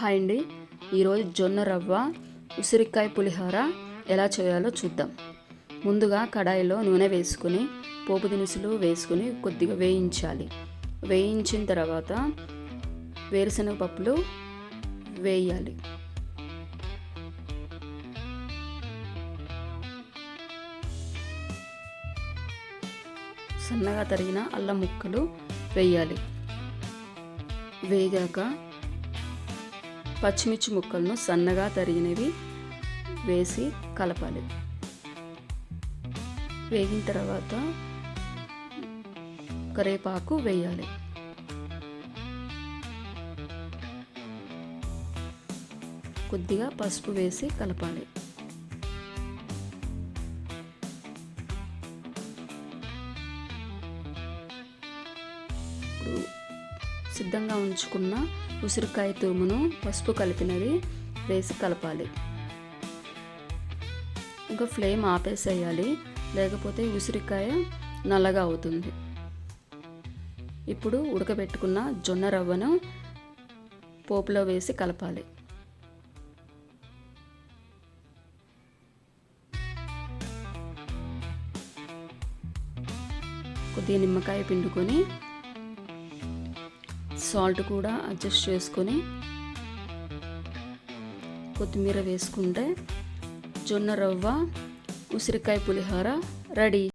Hi అండి. ఈరోజు జొన్న రవ్వ ఉసిరికాయ పులిహోర ఎలా చేయాలో చూద్దాం. ముందుగా కడాయిలో నూనె వేసుకుని పోపు దినుసులు వేసుకుని కొద్దిగా వేయించాలి. వేయించిన తర్వాత వేరుశనగ పప్పులు వేయాలి. సన్నగా తరిగిన అల్లం ముక్కలు వేయాలి. వేగాక పచ్చిమిర్చి ముక్కలను సన్నగా తరిగినవి వేసి కలపాలి. వేగిన తర్వాత కరేపాకు వేయాలి. కొద్దిగా పసుపు వేసి కలపాలి. ఇప్పుడు సిద్ధంగా ఉంచుకున్న ఉసిరికాయ తురుమును పసుపు కలిపినది వేసి కలపాలి. ఇంకా ఫ్లేమ్ ఆపేసేయాలి. లేకపోతే ఉసిరికాయ నల్లగా అవుతుంది. ఇప్పుడు ఉడకబెట్టుకున్న జొన్న రవ్వను పోపులో వేసి కలపాలి. కొద్దిగా నిమ్మకాయ పిండుకొని సాల్ట్ కూడా అడ్జస్ట్ చేసుకొని కొత్తిమీర వేసుకుంటే జొన్న రవ్వ ఉసిరికాయ పులిహోర రెడీ.